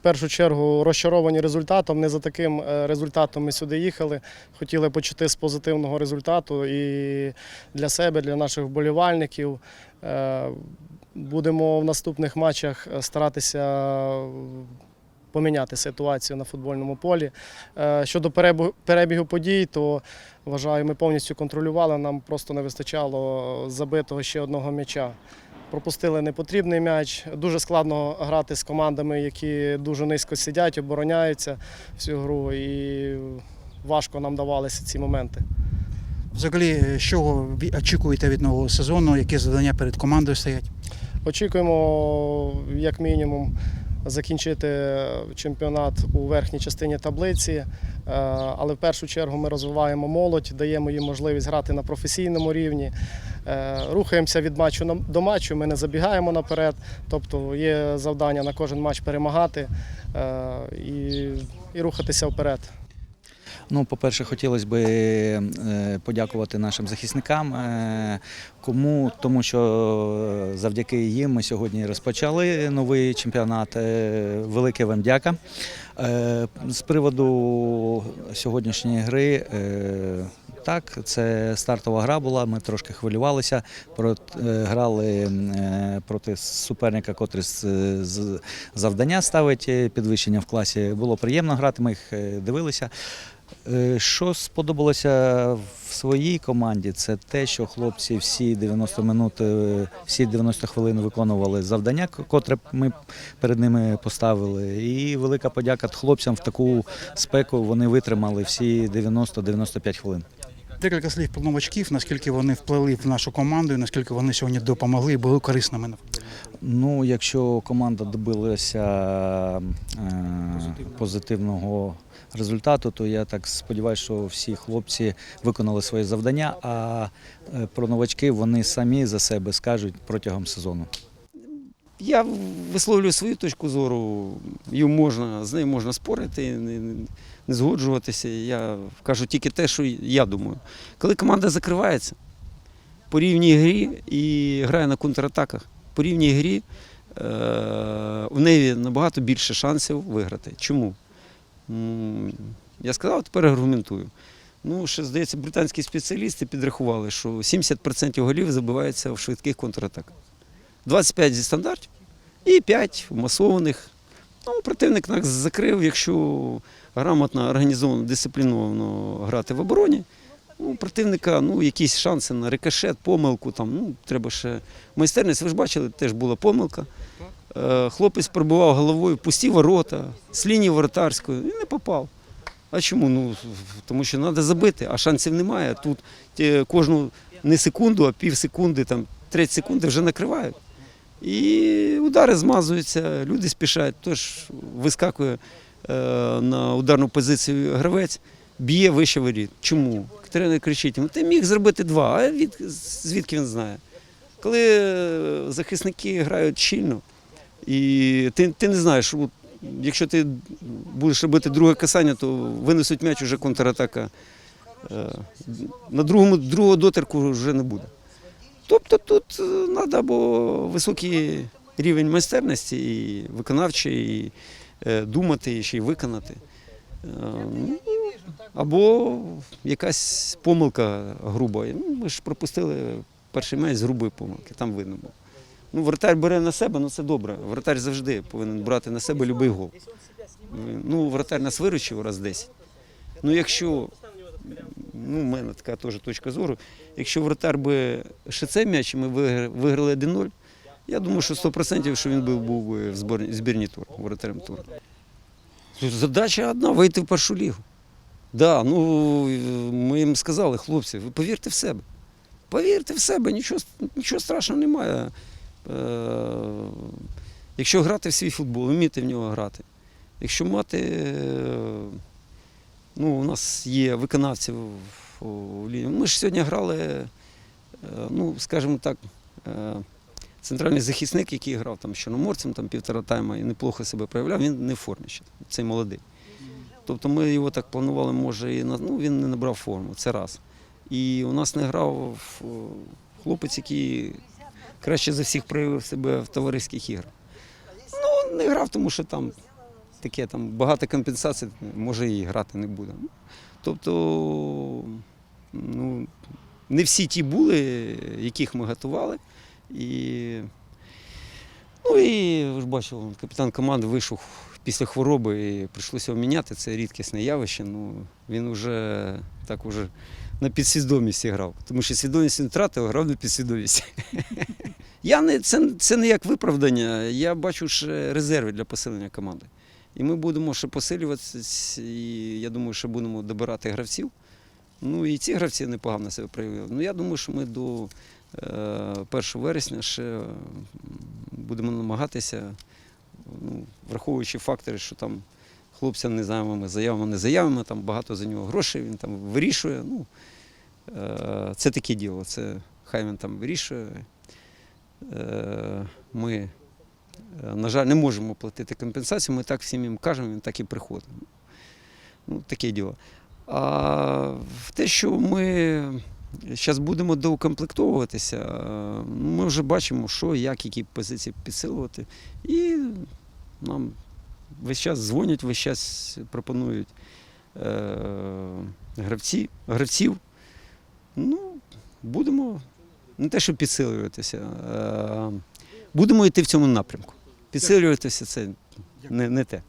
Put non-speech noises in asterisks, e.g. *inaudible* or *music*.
В першу чергу розчаровані результатом. Не за таким е, результатом ми сюди їхали. Хотіли почати з позитивного результату і для себе, для наших вболівальників. Е, Будемо в наступних матчах е, старатися поміняти ситуацію на футбольному полі. Щодо перебігу подій, то вважаю, ми повністю контролювали. Нам просто не вистачало забитого ще одного м'яча. Пропустили непотрібний м'яч. Дуже складно грати з командами, які дуже низько сидять, обороняються всю гру. І важко нам давалися ці моменти. Взагалі, що ви очікуєте від нового сезону? Які завдання перед командою стоять? Очікуємо, як мінімум, закінчити чемпіонат у верхній частині таблиці. Е, Але в першу чергу ми розвиваємо молодь, даємо їм можливість грати на професійному рівні. Е, Рухаємося від матчу до матчу, ми не забігаємо наперед. Тобто є завдання на кожен матч перемагати е, і, і рухатися вперед. Ну, по-перше, хотілося б е, подякувати нашим захисникам. Е, Кому? Тому що завдяки їм ми сьогодні розпочали новий чемпіонат. Е, Велике вам дяка. Е, З приводу сьогоднішньої гри. е, Так, це стартова гра була. Ми трошки хвилювалися. Е, Грали е, проти суперника, котрий завдання ставить е, підвищення в класі. Було приємно грати. Ми їх е, дивилися. Е, Що сподобалося в своїй команді, це те, що хлопці всі 90 минут, е, всі 90 хвилин виконували завдання, котре ми перед ними поставили. І велика подяка хлопцям в таку спеку вони витримали всі 90-95 хвилин. Декілька слів про новачків, наскільки вони вплили в нашу команду, і наскільки вони сьогодні допомогли і були корисними. Ну, якщо команда добилася е, позитивного результату, то я так сподіваюся, що всі хлопці виконали своє завдання. А е, про новачки вони самі за себе скажуть протягом сезону. Я висловлюю свою точку зору, її можна, з нею можна спорити, не, не- згоджуватися. Я кажу тільки те, що я думаю. Коли команда закривається по рівній грі і грає на контратаках, по рівній грі е, в неї набагато більше шансів виграти. Чому? Я сказав, тепер аргументую. Ну, ще, здається, британські спеціалісти підрахували, що 70% голів забиваються в швидких контратаках. 25 зі стандартів і 5 масованих. Ну, противник нас закрив, якщо грамотно, організовано, дисципліновано грати в обороні. Ну, у противника ну, якісь шанси на рикошет, помилку. Там, ну, треба ще майстерність. Ви ж бачили, теж була помилка. Е, Хлопець пробивав головою пусті ворота, з лінії воротарської і не попав. А чому? Ну, тому що треба забити, а шансів немає. Тут кожну не секунду, а пів секунди, там, треть секунди вже накривають. І удари змазуються, люди спішать, тож вискакує е, на ударну позицію гравець, б'є вище воріт. Чому? Тренер кричить ти міг зробити два, а від, звідки він знає? Коли е, захисники грають щільно, і ти, ти не знаєш, от, якщо ти будеш робити друге касання, то винесуть м'яч уже контратака. Е, На другому, другого дотерку вже не буде. Тобто тут треба або високий рівень майстерності і виконавчий, і е, думати, і ще й виконати. Е, ну, Або якась помилка груба. Ну, Ми ж пропустили перший м'яч з грубої помилки, там видно було. Ну, вратар бере на себе, ну це добре. Вратар завжди повинен брати на себе будь-який гол. Ну, вратар нас виручив раз 10. Ну, якщо ну, в мене така теж точка зору. Якщо вратар би ще цей м'яч, ми виграли 1-0, я думаю, що 100% що він був, був в збірній тур, воротарем туру. Задача одна вийти в першу лігу. Да, ну, ми їм сказали, хлопці, ви повірте в себе. Повірте в себе, нічого, нічого страшного немає. Е, якщо грати в свій футбол, вміти в нього грати. Якщо мати е, Ну, у нас є виконавці в- у. Ми ж сьогодні грали, е, ну, скажімо так, е, центральний захисник, який грав там з чорноморцем, там півтора тайма і неплохо себе проявляв, він не в формі ще, цей молодий. Тобто ми його так планували, може, і ну, він не набрав форму, це раз. І у нас не грав е, хлопець, який краще за всіх проявив себе в товариських іграх. Ну, не грав, тому що там таке там багато компенсацій, може і грати не буде. Тобто, ну, не всі ті були, яких ми готували. І, ну і ви ж бачили, капітан команди вийшов після хвороби і прийшлося його. Це рідкісне явище. Ну, він вже так уже на підсвідомості грав. Тому що свідомість він втратив, а грав на підсвідомість. *laughs* Я не, це, це не як виправдання. Я бачу ще резерви для посилення команди. І ми будемо ще посилюватися, і я думаю, що будемо добирати гравців. Ну і ці гравці непогано себе проявили. Ну я думаю, що ми до е, 1 вересня ще будемо намагатися, ну, враховуючи фактори, що там хлопцям не заявами, заявами, не заявами, там багато за нього грошей, він там вирішує. Ну, е, це таке діло, це хай він там вирішує. Е, ми, е, на жаль, не можемо платити компенсацію, ми так всім їм кажемо, він так і приходить. Ну, таке діло. А в те, що ми зараз будемо доукомплектовуватися, е, ми вже бачимо, що, як, які позиції підсилувати. І нам весь час дзвонять, весь час пропонують е, гравці, гравців. Ну, будемо не те, щоб підсилюватися, будемо йти в цьому напрямку. Підсилюватися це не, не те.